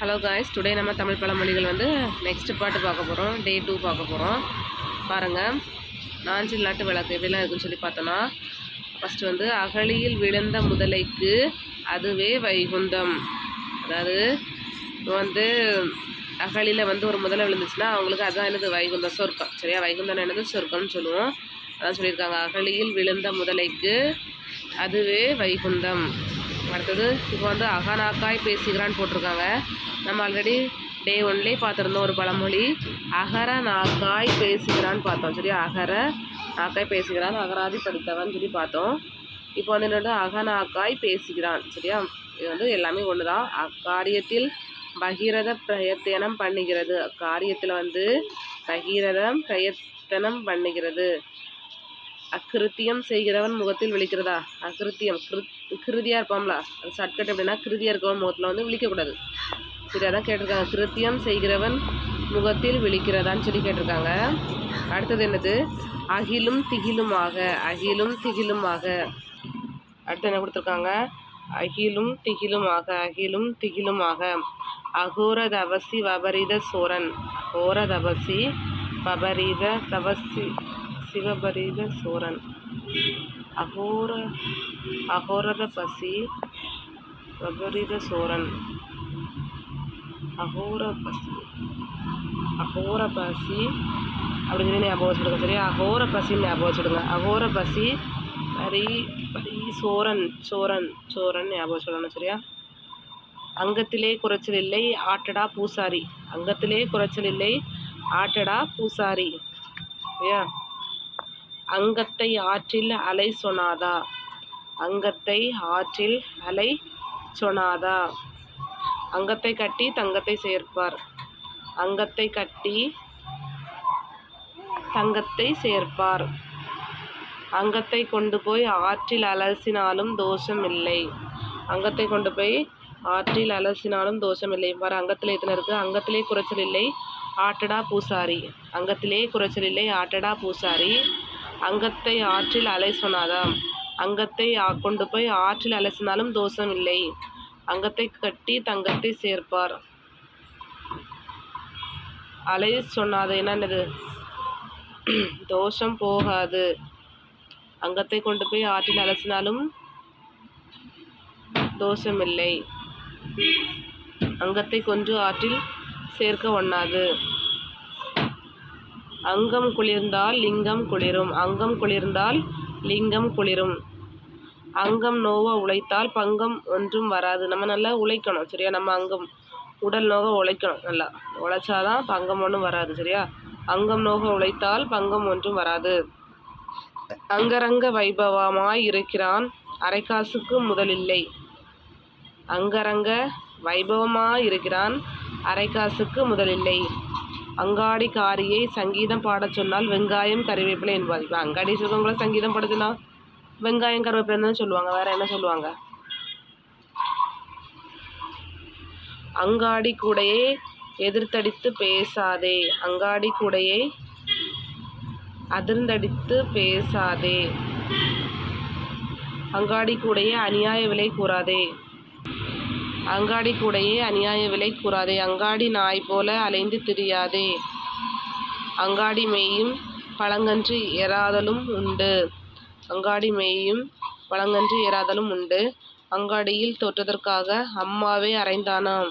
Hello guys today நம்ம தமிழ் பழமொழிகள் வந்து நெக்ஸ்ட் பாட்டு பார்க்க போகிறோம் டே டூ பார்க்க போகிறோம் பாருங்கள் நாஞ்சில் நாட்டு விளக்கு எப்படிலாம் இருக்குன்னு சொல்லி பார்த்தோன்னா ஃபஸ்ட்டு வந்து அகழியில் விழுந்த முதலைக்கு அதுவே வைகுந்தம். அதாவது வந்து அகழியில் வந்து ஒரு முதலை விழுந்துச்சுன்னா அவங்களுக்கு அதுதான் என்னது? வைகுந்தம் சொர்க்கம். சரியா? வைகுந்தம் என்னது? சொர்க்கம்னு சொல்லுவோம். அதான் சொல்லியிருக்காங்க. அகழியில் விழுந்த முதலைக்கு அதுவே வைகுந்தம். அடுத்தது இப்போ வந்து அகநாக்காய் பேசுகிறான்னு போட்டிருக்காங்க. நம்ம ஆல்ரெடி டே ஒன்லேயே பார்த்துருந்தோம் ஒரு பழமொழி. அகர நாக்காய் பேசுகிறான்னு பார்த்தோம். சரி அகர நாக்காய் பேசுகிறான் அகராதி படித்தவன் சொல்லி பார்த்தோம். இப்போ வந்து என்னோட அகநாக்காய் பேசுகிறான். சரியா? இது வந்து எல்லாமே ஒன்று தான் அக்காரியத்தில் பகிரத பிரயத்தனம் பண்ணுகிறது. காரியத்தில் வந்து பகிரதம் பிரயத்தனம் பண்ணுகிறது. அக்கிருத்தியம் செய்கிறவன் முகத்தில் விழிக்கிறதா? அக்கிருத்தியம். கிருத் கிருதியாக இருப்பான்ல அது ஷார்ட்கட் அப்படின்னா கிருதியாக இருக்கவன் முகத்தில் வந்து விழிக்கக்கூடாது. சரி அதான் கேட்டிருக்காங்க. கிருத்தியம் செய்கிறவன் முகத்தில் விழிக்கிறதான்னு சொல்லி கேட்டிருக்காங்க. அடுத்தது என்னது? அகிலும் திகிலுமாக. அகிலும் திகிலுமாக. அடுத்து என்ன கொடுத்துருக்காங்க? அகிலும் திகிலுமாக. அகிலும் திகிலுமாக. அகோர தவசி வபரித சோரன். அகோர தவசி வபரித தவசி. சிவபரித சோரன். அகோர அகோரத பசி வபரித சோரன். அகோர பசி அகோர பசி அப்படின்னு சொல்லி ஞாபகம் வச்சுடுங்க சரியா? அகோர பசின்னு ஞாபகம் வச்சுடுங்க அகோர பசி பரி பரி சோரன் சோரன் சோரன் ஞாபகம் சொல்லணும் சரியா? அங்கத்திலே குறைச்சல் இல்லை ஆட்டடா பூசாரி. அங்கத்திலே குறைச்சல் இல்லை ஆட்டடா பூசாரி. சரியா? அங்கத்தை ஆற்றில் அலை சொனாதா? அங்கத்தை ஆற்றில் அலை சொனாதா? அங்கத்தை கட்டி தங்கத்தை சேர்ப்பார். அங்கத்தை கட்டி தங்கத்தை சேர்ப்பார். அங்கத்தை கொண்டு போய் ஆற்றில் அலசினாலும் தோஷம் இல்லை. அங்கத்தை கொண்டு போய் ஆற்றில் அலசினாலும் தோஷம் இல்லை. இவ்வாறு அங்கத்தில் எத்தனை இருக்குது அங்கத்திலே குறைச்சல் இல்லை. ஆட்டடா பூசாரி. அங்கத்திலே குறைச்சல் இல்லை. ஆட்டடா பூசாரி. அங்கத்தை ஆற்றில் அலை சொன்னாதாம் அங்கத்தை கொண்டு போய் ஆற்றில் அலசினாலும் தோஷம் இல்லை அங்கத்தை கட்டி தங்கத்தை சேர்ப்பார். அலை சொன்னாது என்னது தோஷம் போகாது. அங்கத்தை கொண்டு போய் ஆற்றில் அலசினாலும் தோஷமில்லை. அங்கத்தை கொன்று ஆற்றில் சேர்க்க ஒண்ணாது. அங்கம் குளிர்ந்தால் லிங்கம் குளிரும். அங்கம் குளிர்ந்தால் லிங்கம் குளிரும். அங்கம் நோவ உழைத்தால் பங்கம் ஒன்றும் வராது. நம்ம நல்லா உழைக்கணும் சரியா? நம்ம அங்கம் உடல் நோக உழைக்கணும் நல்லா. உழைச்சாதான் பங்கம் ஒன்றும் வராது சரியா? அங்கம் நோக உழைத்தால் பங்கம் ஒன்றும் வராது. அங்கரங்க வைபவமாய் இருக்கிறான். அரைக்காசுக்கு முதலில்லை அங்கரங்க வைபவமாய் இருக்கிறான். அரைக்காசுக்கு முதலில்லை அங்காடி காரியை சங்கீதம் பாடச் சொன்னால் வெங்காயம் கறிவேப்பிலை என்பார். இப்போ அங்காடி சொல்கிறவங்கள சங்கீதம் பாட சொன்னால் வெங்காயம் கருவேப்பிலை தான் சொல்லுவாங்க. வேற என்ன சொல்லுவாங்க? அங்காடி கூடையே எதிர்த்தடித்து பேசாதே. அங்காடி கூடையை அதிர்ந்தடித்து பேசாதே. அங்காடி கூடையே அநியாய விலை கூறாதே. அங்காடி கூடையே அநியாய விலை கூறாதே. அங்காடி நாய் போல அலைந்து திரியாதே. அங்காடி மேயும் பழங்கன்று எறாதலும் உண்டு. அங்காடி மேயும் பழங்கன்று எறாதலும் உண்டு. அங்காடியில் தோற்றதற்காக அம்மாவே அறைந்தானாம்